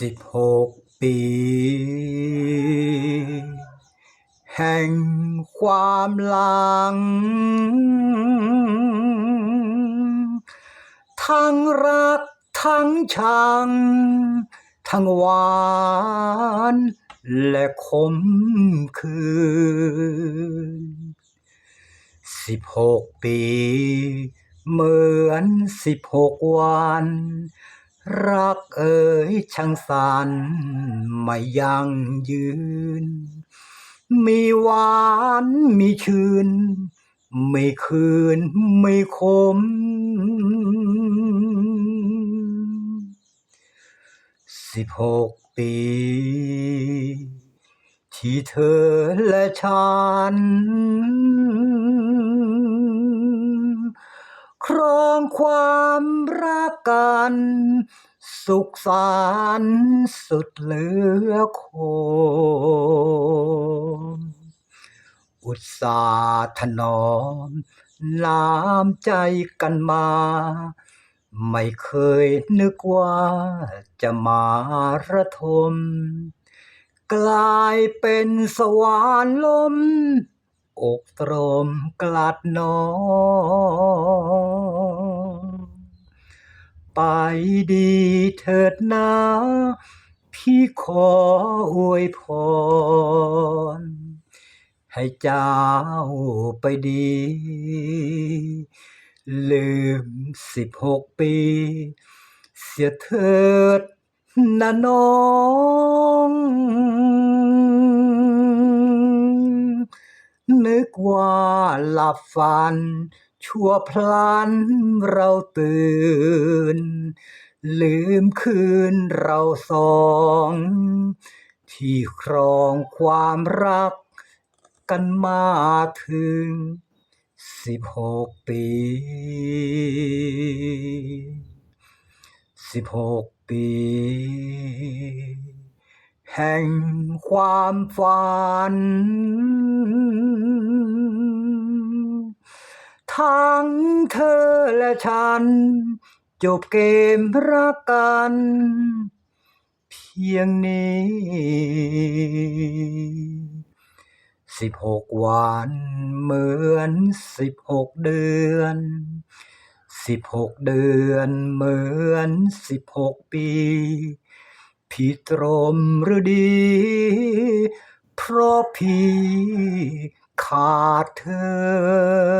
สิบหกปี แห่งความหลัง ทั้งรักทั้งชัง ทั้งหวานและขมคืนสิบหกปี เหมือนสิบหกวัน รักเอ๋ยช่างสันไม่ยั่งยืน มีหวานมีชื่น ไม่คืนไม่คมสิบหกปี ที่เธอและฉัน ครองความรักกัน สุขสันสุดเหลือคงอุตสาห์ถนอมน้ำใจกันมา ไม่เคยนึกว่าจะมาระทม กลายเป็นสวรรค์ลม อกตรมกลัดหนอไปดีเถิดนะพี่ขออวยพร ให้เจ้าไปดี ลืมสิบหกปี เสียเถิดนะน้อง นึกว่าหลับฝัน ชั่วพลันเราตื่น ลืมคืนเราสอง ที่ครองความรักกันมาถึงสิบหกปีสิบหกปี แห่งความฝัน ทั้งเธอและฉัน จบเกมรักกัน เพียงนี้สิบหกวันเหมือนสิบหกเดือนสิบหกเดือนเหมือนสิบหกปี พี่ตรมหรือดี เพราะพี่ขาดเธอ